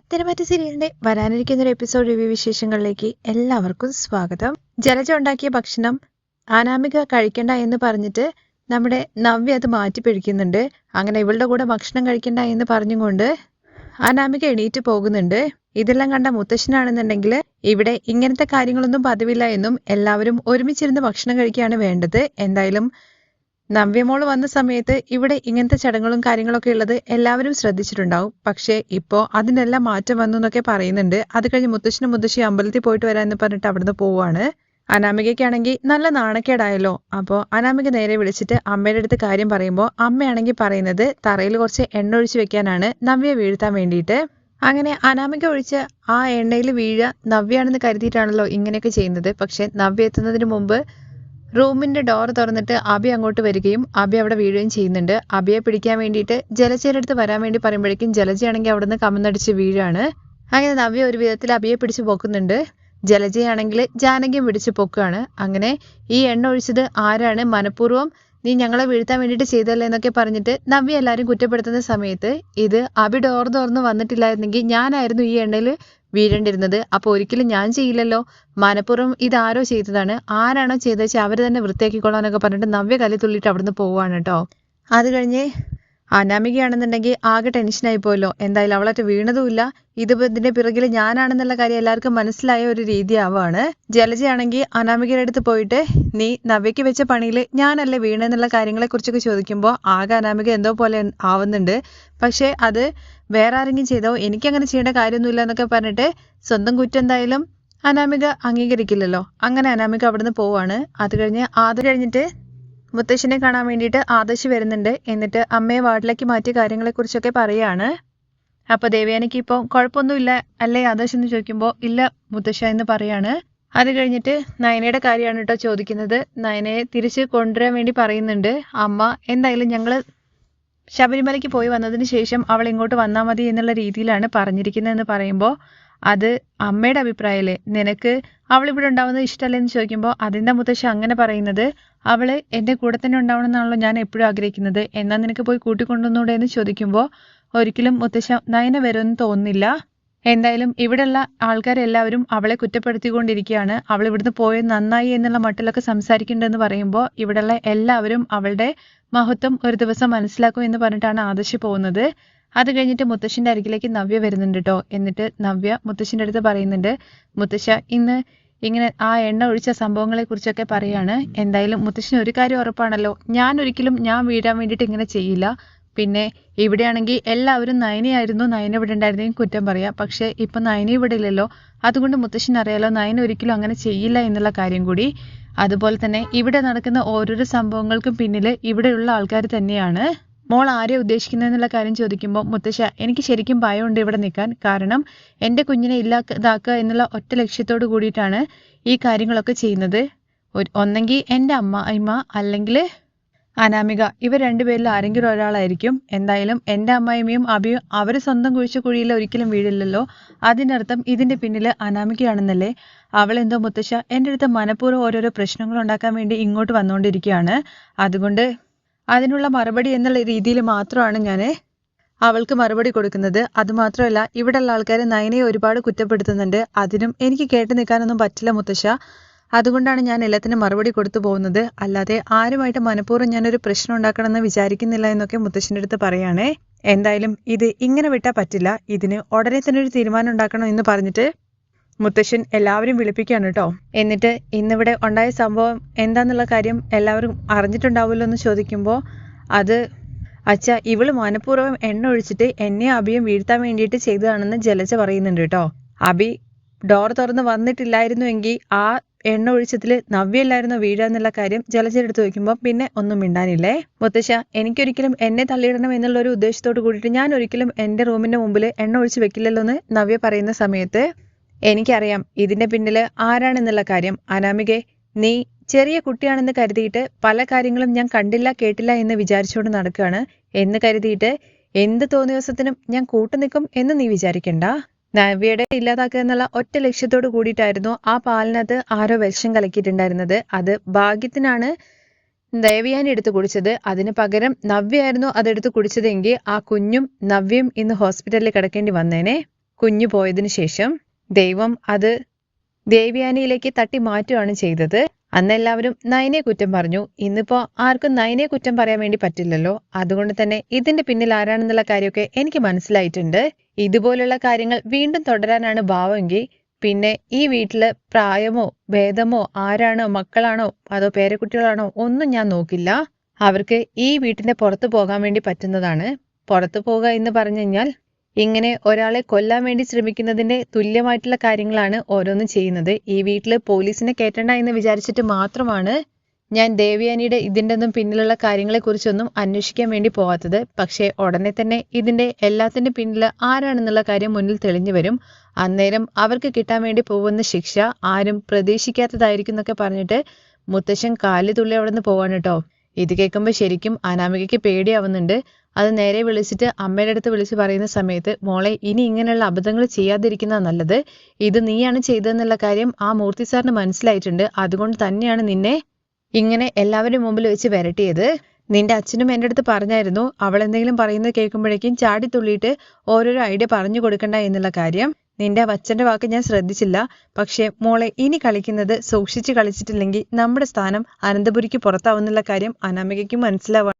പത്തനംതിട്ട സീരിയലിന്റെ വരാനിരിക്കുന്ന ഒരു എപ്പിസോഡ് റിവ്യൂ വിശേഷങ്ങളിലേക്ക് എല്ലാവർക്കും സ്വാഗതം. ജലജ ഉണ്ടാക്കിയ ഭക്ഷണം അനാമിക കഴിക്കണ്ട എന്ന് പറഞ്ഞിട്ട് നമ്മുടെ നവ്യ അത് മാറ്റി പിടിക്കുന്നുണ്ട്. അങ്ങനെ ഇവളുടെ കൂടെ ഭക്ഷണം കഴിക്കണ്ട എന്ന് പറഞ്ഞുകൊണ്ട് അനാമിക എണീറ്റ് പോകുന്നുണ്ട്. ഇതെല്ലാം കണ്ട മുത്തശ്ശനാണെന്നുണ്ടെങ്കിൽ ഇവിടെ ഇങ്ങനത്തെ കാര്യങ്ങളൊന്നും പതിവില്ല എന്നും എല്ലാവരും ഒരുമിച്ചിരുന്ന് ഭക്ഷണം കഴിക്കുകയാണ് വേണ്ടത്. എന്തായാലും നവ്യമോൾ വന്ന സമയത്ത് ഇവിടെ ഇങ്ങനത്തെ ചടങ്ങുകളും കാര്യങ്ങളൊക്കെ ഉള്ളത് എല്ലാവരും ശ്രദ്ധിച്ചിട്ടുണ്ടാവും. പക്ഷേ ഇപ്പോ അതിനെല്ലാം മാറ്റം വന്നു എന്നൊക്കെ പറയുന്നുണ്ട്. അത് കഴിഞ്ഞ് മുത്തശ്ശനും മുത്തശ്ശി അമ്പലത്തിൽ പോയിട്ട് വരാമെന്ന് പറഞ്ഞിട്ട് അവിടുന്ന് പോവാണ് അനാമികയ്ക്കാണെങ്കിൽ നല്ല നാണക്കേടായല്ലോ. അപ്പോൾ അനാമിക നേരെ വിളിച്ചിട്ട് അമ്മയുടെ അടുത്ത് കാര്യം പറയുമ്പോൾ അമ്മയാണെങ്കിൽ പറയുന്നത് തറയിൽ കുറച്ച് എണ്ണ ഒഴിച്ച് വെക്കാനാണ്. നവ്യ വീഴ്ത്താൻ വേണ്ടിയിട്ട്. അങ്ങനെ അനാമിക ഒഴിച്ച് ആ എണ്ണയിൽ വീഴ നവ്യാണെന്ന് കരുതിയിട്ടാണല്ലോ ഇങ്ങനെയൊക്കെ ചെയ്യുന്നത്. പക്ഷെ നവ്യ എത്തുന്നതിന് മുമ്പ് റൂമിന്റെ ഡോർ തുറന്നിട്ട് അബി അങ്ങോട്ട് വരികയും അബി അവിടെ വീഴുകയും ചെയ്യുന്നുണ്ട്. അബിയെ പിടിക്കാൻ വേണ്ടിയിട്ട് ജലജയുടെ അടുത്ത് വരാൻ വേണ്ടി പറയുമ്പോഴേക്കും ജലജയാണെങ്കിൽ അവിടുന്ന് കമന്നടിച്ച് വീഴാണ്. അങ്ങനെ നവ്യ ഒരു വിധത്തിൽ അബിയെ പിടിച്ച് പൊക്കുന്നുണ്ട്. ജലജയാണെങ്കിൽ ജാനകിയും പിടിച്ച് പൊക്കുകയാണ് അങ്ങനെ ഈ എണ്ണ ഒഴിച്ചത് ആരാണ്? മനഃപൂർവം നീ ഞങ്ങളെ വീഴ്ത്താൻ വേണ്ടിയിട്ട് ചെയ്തല്ലേ എന്നൊക്കെ പറഞ്ഞിട്ട് നവ്യ എല്ലാവരും കുറ്റപ്പെടുത്തുന്ന സമയത്ത് ഇത് അബി ഡോർ തുറന്ന് വന്നിട്ടില്ലായിരുന്നെങ്കിൽ ഞാനായിരുന്നു ഈ എണ്ണയിൽ വീഴേണ്ടിരുന്നത്. അപ്പോൾ ഒരിക്കലും ഞാൻ ചെയ്യില്ലല്ലോ. മനഃപൂർവം ഇതാരോ ചെയ്തതാണ്. ആരാണോ ചെയ്തത് വെച്ചാൽ അവർ തന്നെ വൃത്തിയാക്കിക്കൊള്ളാന്നൊക്കെ പറഞ്ഞിട്ട് നവ്യ കലി തുള്ളിയിട്ട് അവിടുന്ന് പോവാണ് കേട്ടോ. അത് കഴിഞ്ഞ് അനാമികയാണെന്നുണ്ടെങ്കിൽ ആകെ ടെൻഷനായി പോയല്ലോ. എന്തായാലും അവളായിട്ട് വീണതുമില്ല. ഇത് ഇതിന്റെ പിറകിൽ ഞാനാണെന്നുള്ള കാര്യം എല്ലാവർക്കും മനസ്സിലായ ഒരു രീതി രീതിയാവാണ്. ജലജയാണെങ്കിൽ അനാമികയുടെ അടുത്ത് പോയിട്ട് നീ നവ്യക്ക് വെച്ച പണിയിൽ ഞാനല്ലേ വീണെന്നുള്ള കാര്യങ്ങളെ കുറിച്ചൊക്കെ ചോദിക്കുമ്പോൾ ആകെ അനാമിക എന്തോ പോലെ ആവുന്നുണ്ട്. പക്ഷേ അത് വേറെ ആരെങ്കിലും ചെയ്തോ? എനിക്കങ്ങനെ ചെയ്യേണ്ട കാര്യമൊന്നുമില്ല എന്നൊക്കെ പറഞ്ഞിട്ട് സ്വന്തം കുറ്റം എന്തായാലും അനാമിക അംഗീകരിക്കില്ലല്ലോ. അങ്ങനെ അനാമിക അവിടുന്ന് പോവാണ്. അത് കഴിഞ്ഞ് അത് കഴിഞ്ഞിട്ട് മുത്തശ്ശനെ കാണാൻ വേണ്ടിയിട്ട് ആദർശ് വരുന്നുണ്ട്. എന്നിട്ട് അമ്മയെ വാർഡിലേക്ക് മാറ്റിയ കാര്യങ്ങളെക്കുറിച്ചൊക്കെ പറയാണ്. അപ്പോൾ ദേവയാനിക്ക് ഇപ്പോൾ കുഴപ്പമൊന്നുമില്ല അല്ലേ ആദർശ് എന്ന് ചോദിക്കുമ്പോൾ ഇല്ല മുത്തശ്ശ എന്ന് പറയാണ്. അത് കഴിഞ്ഞിട്ട് നയനയുടെ കാര്യമാണ് കേട്ടോ ചോദിക്കുന്നത്. നയനയെ തിരിച്ച് കൊണ്ടുവരാൻ വേണ്ടി പറയുന്നുണ്ട്. അമ്മ എന്തായാലും ഞങ്ങൾ ശബരിമലയ്ക്ക് പോയി വന്നതിന് ശേഷം അവൾ ഇങ്ങോട്ട് വന്നാൽ മതി എന്നുള്ള രീതിയിലാണ് പറഞ്ഞിരിക്കുന്നതെന്ന് പറയുമ്പോൾ അത് അമ്മയുടെ അഭിപ്രായമല്ലേ? നിനക്ക് അവളിവിടെ ഉണ്ടാവുന്നത് ഇഷ്ടമല്ലെന്ന് ചോദിക്കുമ്പോൾ അതിന്റെ മുത്തശ്ശി അങ്ങനെ പറയുന്നത്? അവൾ എന്റെ കൂടെ തന്നെ ഉണ്ടാവണം എന്നാണല്ലോ ഞാൻ എപ്പോഴും ആഗ്രഹിക്കുന്നത്. എന്നാൽ നിനക്ക് പോയി കൂട്ടിക്കൊണ്ടുവന്നൂടെ എന്ന് ചോദിക്കുമ്പോൾ ഒരിക്കലും മുത്തശ്ശ നയന വരുമെന്ന് തോന്നുന്നില്ല. എന്തായാലും ഇവിടെയുള്ള ആൾക്കാരെല്ലാവരും അവളെ കുറ്റപ്പെടുത്തിക്കൊണ്ടിരിക്കുകയാണ്. അവൾ ഇവിടുന്ന് പോയത് നന്നായി എന്നുള്ള മട്ടിലൊക്കെ സംസാരിക്കുന്നുണ്ടെന്ന് പറയുമ്പോൾ ഇവിടെയുള്ള എല്ലാവരും അവളുടെ മഹത്വം ഒരു ദിവസം മനസ്സിലാക്കും എന്ന് പറഞ്ഞിട്ടാണ് ആദർശി പോകുന്നത്. അത് കഴിഞ്ഞിട്ട് മുത്തശ്ശിന്റെ അരികിലേക്ക് നവ്യ വരുന്നുണ്ട് കേട്ടോ എന്നിട്ട് നവ്യ മുത്തശ്ശിന്റെ അടുത്ത് പറയുന്നുണ്ട് മുത്തശ്ശ ഇന്ന് ഇങ്ങനെ ആ എണ്ണ ഒഴിച്ച സംഭവങ്ങളെ കുറിച്ചൊക്കെ പറയാണ്. എന്തായാലും മുത്തശ്ശിന് ഒരു കാര്യം ഉറപ്പാണല്ലോ. ഞാൻ ഒരിക്കലും ഞാൻ വീഴാൻ വേണ്ടിയിട്ട് ഇങ്ങനെ ചെയ്യില്ല. പിന്നെ ഇവിടെയാണെങ്കിൽ എല്ലാവരും നയനയായിരുന്നു. നയന ഇവിടെ ഉണ്ടായിരുന്നെങ്കിൽ കുറ്റം പറയാം. പക്ഷേ ഇപ്പൊ നയന ഇവിടെ ഇല്ലല്ലോ. അതുകൊണ്ട് മുത്തശ്ശിന് അറിയാലോ നയന ഒരിക്കലും അങ്ങനെ ചെയ്യില്ല എന്നുള്ള കാര്യം കൂടി. അതുപോലെ തന്നെ ഇവിടെ നടക്കുന്ന ഓരോരോ സംഭവങ്ങൾക്കും പിന്നിൽ ഇവിടെയുള്ള ആൾക്കാർ തന്നെയാണ്. മോൾ ആരെ ഉദ്ദേശിക്കുന്നതെന്നുള്ള കാര്യം ചോദിക്കുമ്പോൾ മുത്തശ്ശ എനിക്ക് ശരിക്കും ഭയമുണ്ട് ഇവിടെ നിൽക്കാൻ. കാരണം എന്റെ കുഞ്ഞിനെ ഇല്ലാതാക്കുക എന്നുള്ള ഒറ്റ ലക്ഷ്യത്തോട് കൂടിയിട്ടാണ് ഈ കാര്യങ്ങളൊക്കെ ചെയ്യുന്നത്. ഒന്നെങ്കിൽ എന്റെ അമ്മ അമ്മ അല്ലെങ്കിൽ അനാമിക. ഇവർ രണ്ടുപേരിൽ ആരെങ്കിലും ഒരാളായിരിക്കും. എന്തായാലും എന്റെ അമ്മായിമ്മയും അഭിയും അവർ സ്വന്തം കുഴിച്ച കുഴിയിൽ ഒരിക്കലും വീഴില്ലല്ലോ. അതിനർത്ഥം ഇതിന്റെ പിന്നിൽ അനാമികയാണെന്നല്ലേ? അവൾ എന്തോ മുത്തശ്ശ എന്റെ അടുത്ത് മനഃപൂർവം ഓരോരോ പ്രശ്നങ്ങൾ ഉണ്ടാക്കാൻ വേണ്ടി ഇങ്ങോട്ട് വന്നുകൊണ്ടിരിക്കുകയാണ്. അതുകൊണ്ട് അതിനുള്ള മറുപടി എന്നുള്ള രീതിയിൽ മാത്രമാണ് ഞാൻ അവൾക്ക് മറുപടി കൊടുക്കുന്നത്. അതുമാത്രമല്ല ഇവിടെയുള്ള ആൾക്കാർ നയനയെ ഒരുപാട് കുറ്റപ്പെടുത്തുന്നുണ്ട്. അതിനും എനിക്ക് കേട്ട് നിൽക്കാനൊന്നും പറ്റില്ല മുത്തശ്ശ. അതുകൊണ്ടാണ് ഞാൻ എല്ലാത്തിനും മറുപടി കൊടുത്തു പോകുന്നത്. അല്ലാതെ ആരുമായിട്ട് മനഃപൂർവം ഞാനൊരു പ്രശ്നം ഉണ്ടാക്കണമെന്ന് വിചാരിക്കുന്നില്ല എന്നൊക്കെ മുത്തശ്ശന്റെ അടുത്ത് പറയുകയാണേ എന്തായാലും ഇത് ഇങ്ങനെ വിട്ടാൽ പറ്റില്ല. ഇതിന് ഉടനെ തന്നെ ഒരു തീരുമാനം ഉണ്ടാക്കണം എന്ന് പറഞ്ഞിട്ട് മുത്തശ്ശൻ എല്ലാവരും വിളിപ്പിക്കുകയാണ് കേട്ടോ. എന്നിട്ട് ഇന്നിവിടെ ഉണ്ടായ സംഭവം എന്താന്നുള്ള കാര്യം എല്ലാവരും അറിഞ്ഞിട്ടുണ്ടാവുമല്ലോ എന്ന് ചോദിക്കുമ്പോൾ അത് അച്ഛ ഇവൾ മനഃപൂർവം എണ്ണ ഒഴിച്ചിട്ട് എന്നെ അഭിയും വീഴ്ത്താൻ വേണ്ടിയിട്ട് ചെയ്തതാണെന്ന് ജലജ പറയുന്നുണ്ട് കേട്ടോ. അഭി ഡോർ തുറന്ന് വന്നിട്ടില്ലായിരുന്നുവെങ്കിൽ ആ എണ്ണ ഒഴിച്ചതിൽ നവ്യല്ലായിരുന്നു വീഴുക എന്നുള്ള കാര്യം ജലജെടുത്ത് വയ്ക്കുമ്പോൾ പിന്നെ ഒന്നും മിണ്ടാനില്ലേ? മുത്തശ്ശ എനിക്കൊരിക്കലും എന്നെ തള്ളിയിടണം എന്നുള്ള ഒരു ഉദ്ദേശത്തോട് കൂടിയിട്ട് ഞാൻ ഒരിക്കലും എന്റെ റൂമിന്റെ മുമ്പിൽ എണ്ണ ഒഴിച്ച് വെക്കില്ലല്ലോ എന്ന് നവ്യ പറയുന്ന സമയത്ത് എനിക്കറിയാം ഇതിന്റെ പിന്നിൽ ആരാണെന്നുള്ള കാര്യം. അനാമികെ നീ ചെറിയ കുട്ടിയാണെന്ന് കരുതിയിട്ട് പല കാര്യങ്ങളും ഞാൻ കണ്ടില്ല കേട്ടില്ല എന്ന് വിചാരിച്ചുകൊണ്ട് നടക്കുകയാണ്. എന്ന് കരുതിയിട്ട് എന്ത് തോന്നിയ ദിവസത്തിനും ഞാൻ കൂട്ടുനിൽക്കും എന്ന് നീ വിചാരിക്കണ്ട. നവ്യയുടെ ഇല്ലാതാക്കുക എന്നുള്ള ഒറ്റ ലക്ഷ്യത്തോട് കൂടിയിട്ടായിരുന്നു ആ പാലിനകത്ത് ആരോ വിഷം കലക്കിയിട്ടുണ്ടായിരുന്നത്. അത് ഭാഗ്യത്തിനാണ് ദേവിയാൻ എടുത്തു കുടിച്ചത്. അതിന് പകരം നവ്യയായിരുന്നു അതെടുത്ത് കുടിച്ചതെങ്കിൽ ആ കുഞ്ഞും നവ്യയും ഇന്ന് ഹോസ്പിറ്റലിൽ കിടക്കേണ്ടി വന്നേനെ. കുഞ്ഞു പോയതിനു ശേഷം. ദൈവം അത് ദേവ്യാനിയിലേക്ക് തട്ടി മാറ്റുകയാണ് ചെയ്തത്. അന്ന് എല്ലാവരും നയനെ കുറ്റം പറഞ്ഞു. ഇന്നിപ്പോ ആർക്കും നയനെ കുറ്റം പറയാൻ വേണ്ടി പറ്റില്ലല്ലോ. അതുകൊണ്ട് തന്നെ ഇതിന്റെ പിന്നിൽ ആരാണെന്നുള്ള കാര്യമൊക്കെ എനിക്ക് മനസ്സിലായിട്ടുണ്ട്. ഇതുപോലുള്ള കാര്യങ്ങൾ വീണ്ടും തുടരാനാണ് ഭാവമെങ്കിൽ പിന്നെ ഈ വീട്ടിൽ പ്രായമോ ഭേദമോ ആരാണോ മക്കളാണോ അതോ പേരക്കുട്ടികളാണോ ഒന്നും ഞാൻ നോക്കില്ല. അവർക്ക് ഈ വീട്ടിന്റെ പുറത്തു പോകാൻ വേണ്ടി പറ്റുന്നതാണ്. പുറത്തു പോകുക എന്ന് പറഞ്ഞു കഴിഞ്ഞാൽ ഇങ്ങനെ ഒരാളെ കൊല്ലാൻ വേണ്ടി ശ്രമിക്കുന്നതിന്റെ തുല്യമായിട്ടുള്ള കാര്യങ്ങളാണ് ഓരോന്നും ചെയ്യുന്നത്. ഈ വീട്ടിൽ പോലീസിനെ കയറ്റണ്ട എന്ന് വിചാരിച്ചിട്ട് മാത്രമാണ് ഞാൻ ദേവിയാനിയുടെ ഇതിന്റെ ഒന്നും പിന്നിലുള്ള കാര്യങ്ങളെക്കുറിച്ചൊന്നും അന്വേഷിക്കാൻ വേണ്ടി പോവാത്തത്. പക്ഷേ ഉടനെ തന്നെ ഇതിന്റെ എല്ലാത്തിന്റെ പിന്നിൽ ആരാണെന്നുള്ള കാര്യം മുന്നിൽ തെളിഞ്ഞു വരും. അന്നേരം അവർക്ക് കിട്ടാൻ വേണ്ടി പോകുന്ന ശിക്ഷ ആരും പ്രതീക്ഷിക്കാത്തതായിരിക്കും എന്നൊക്കെ പറഞ്ഞിട്ട് മുത്തശ്ശൻ കാലി തുള്ളി അവിടെ നിന്ന് പോവാണ് കേട്ടോ. ഇത് കേൾക്കുമ്പോൾ ശരിക്കും അനാമികയ്ക്ക് പേടിയാവുന്നുണ്ട്. അത് നേരെ വിളിച്ചിട്ട് അമ്മയുടെ അടുത്ത് വിളിച്ച് പറയുന്ന സമയത്ത് മോളെ ഇനി ഇങ്ങനെയുള്ള അബദ്ധങ്ങൾ ചെയ്യാതിരിക്കുന്ന നല്ലത്. ഇത് നീയാണ് ചെയ്തതെന്നുള്ള കാര്യം ആ മൂർത്തി സാറിന് മനസ്സിലായിട്ടുണ്ട്. അതുകൊണ്ട് തന്നെയാണ് നിന്നെ ഇങ്ങനെ എല്ലാവരുടെ മുമ്പിൽ വെച്ച് വരട്ടിയത്. നിന്റെ അച്ഛനും എന്റെ അടുത്ത് പറഞ്ഞായിരുന്നു. അവൾ എന്തെങ്കിലും പറയുന്നത് കേൾക്കുമ്പോഴേക്കും ചാടി തുള്ളിയിട്ട് ഓരോരോ ഐഡിയ പറഞ്ഞു കൊടുക്കണ്ട എന്നുള്ള കാര്യം. നിന്റെ അച്ഛന്റെ വാക്ക് ഞാൻ ശ്രദ്ധിച്ചില്ല. പക്ഷേ മോളെ ഇനി കളിക്കുന്നത് സൂക്ഷിച്ച് കളിച്ചിട്ടില്ലെങ്കിൽ നമ്മുടെ സ്ഥാനം അനന്തപുരിക്ക് പുറത്താവുന്നുള്ള കാര്യം അനാമികയ്ക്ക് മനസ്സിലാവാൻ